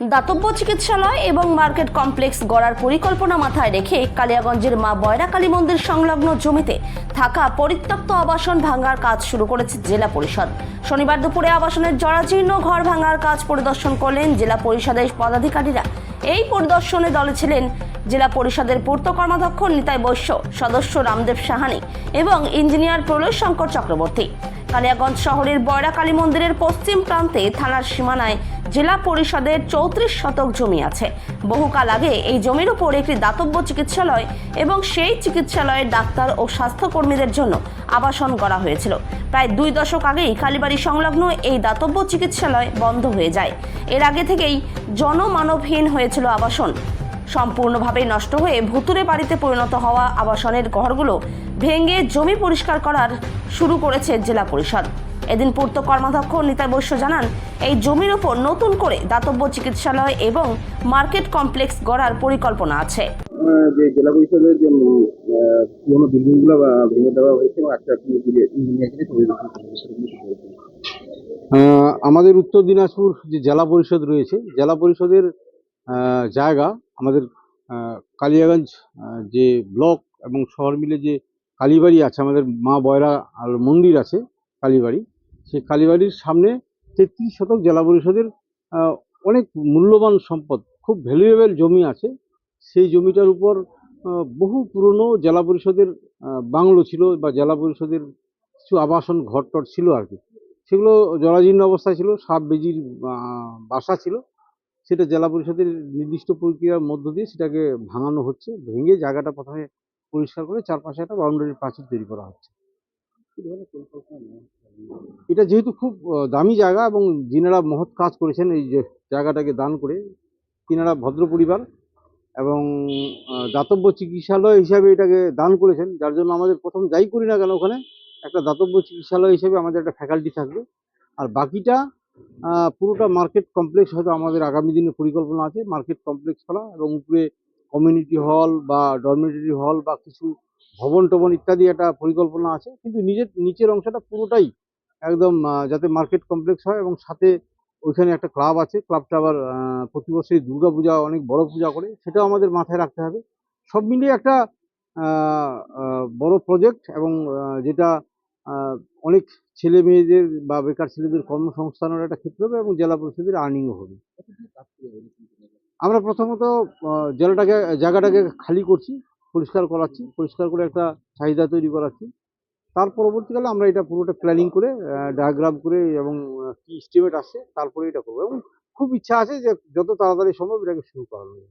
দাতব্য চিকিৎসালয় এবং মার্কেট কমপ্লেক্স গড়ার পরিকল্পনা মাথায় রেখে কালিয়াগঞ্জের মা বয়রা কালী মন্দির সংলগ্ন জমিতে থাকা পরিত্যক্ত আবাসন ভাঙার কাজ শুরু করেছে জেলা পরিষদ। শনিবার দুপুরে আবাসনের জরাজীর্ণ ঘর ভাঙার কাজ পরিদর্শন করলেন জেলা পরিষদের পদাধিকারীরা। এই পরিদর্শনে দলে ছিলেন জেলা পরিষদের পূর্ত কর্মাধ্যক্ষ নিতাই বৈশ্য, সদস্য রামদেব সাহানি এবং ইঞ্জিনিয়ার প্রলয় শঙ্কর চক্রবর্তী। কালিয়াগঞ্জ শহরের বয়রা কালী মন্দিরের পশ্চিম প্রান্তে থানার সীমানায় জেলা পরিষদের চৌত্রিশ শতক জমি আছে। বহুকাল আগে এই জমির উপর একটি দাতব্য চিকিৎসালয় এবং সেই চিকিৎসালয়ের ডাক্তার ও স্বাস্থ্যকর্মীদের জন্য আবাসন করা হয়েছিল। প্রায় দুই দশক আগেই কালীবাড়ি সংলগ্ন এই দাতব্য চিকিৎসালয় বন্ধ হয়ে যায়। এর আগে থেকেই জনমানবহীন হয়েছিল আবাসন। সম্পূর্ণভাবে নষ্ট হয়ে ভুতুরে বাড়িতে পরিণত হওয়া আবাসনের ঘরগুলো ভেঙে জমি পরিষ্কার করার শুরু করেছে জেলা পরিষদ। এদিন পূর্ত কর্মাধ্যক্ষ নিতাই বৈশ্য জানান এই জমির ওপর নতুন করে দাতব্য চিকিৎসালয় এবং মার্কেট কমপ্লেক্স গড়ার পরিকল্পনা আছে। আহ, যে জেলা পরিষদের যে পুরোনো বিল্ডিংগুলো ভেঙে দেওয়া হয়েছে এবং আমাদের উত্তর দিনাজপুর যে জেলা পরিষদ রয়েছে জেলা পরিষদের জায়গা আমাদের কালিয়াগঞ্জ যে ব্লক এবং শহর মিলে যে কালীবাড়ি আছে, আমাদের মা বয়রা আর মন্দির আছে কালীবাড়ি, সেই কালীবাড়ির সামনে তেত্রিশ শতক জেলা পরিষদের অনেক মূল্যবান সম্পদ, খুব ভ্যালুয়েবল জমি আছে। সেই জমিটার উপর বহু পুরনো জেলা পরিষদের বাংলো ছিল বা জেলা পরিষদের কিছু আবাসন ঘরটর ছিল আর কি। সেগুলো জরাজীর্ণ অবস্থায় ছিল, সাপ, বেজির বাসা ছিল। সেটা জেলা পরিষদের নির্দিষ্ট প্রক্রিয়ার মধ্য দিয়ে সেটাকে ভাঙানো হচ্ছে, ভেঙে জায়গাটা প্রথমে পরিষ্কার করে চারপাশে একটা বাউন্ডারি প্রাচীর তৈরি করা হচ্ছে? এটা যেহেতু খুব দামি জায়গা এবং যিনারা মহৎ কাজ করেছেন এই যে জায়গাটাকে দান করে, তিনারা ভদ্র পরিবার এবং দাতব্য চিকিৎসালয় হিসাবে এটাকে দান করেছেন, যার জন্য আমাদের প্রথম যাই করি না কেন ওখানে, একটা দাতব্য চিকিৎসালয় হিসেবে আমাদের একটা ফ্যাকাল্টি থাকবে আর বাকিটা পুরোটা মার্কেট কমপ্লেক্স হয়তো আমাদের আগামী দিনে পরিকল্পনা আছে। মার্কেট কমপ্লেক্স করা এবং উপরে কমিউনিটি হল বা ডরমেটরি হল বা কিছু ভবন টবন ইত্যাদি একটা পরিকল্পনা আছে। কিন্তু নিজের, নিচের অংশটা পুরোটাই একদম যাতে মার্কেট কমপ্লেক্স হয় এবং সাথে ওইখানে একটা ক্লাব আছে। ক্লাবটা আবার প্রতি বছরই দুর্গা পূজা অনেক বড় পূজা করে। সেটাও আমাদের মাথায় রাখতে হবে। সব মিলিয়ে একটা বড় প্রজেক্ট এবং যেটা অনেক ছেলে মেয়েদের বা বেকার ছেলেদের কর্মসংস্থানের একটা ক্ষেত্র হবে এবং জেলা পরিষদের আর্নিংও হবে। আমরা প্রথমত জেলাটাকে, জায়গাটাকে খালি করছি, পরিষ্কার করাচ্ছি, পরিষ্কার করে একটা চাহিদা তৈরি করাচ্ছি। তার পরবর্তীকালে আমরা এটা পুরোটা প্ল্যানিং করে ডায়াগ্রাম করে এবং কি এস্টিমেট আসছে, তারপরে এটা করব এবং খুব ইচ্ছা আছে যে যত তাড়াতাড়ি সম্ভব এটাকে শুরু করা হবে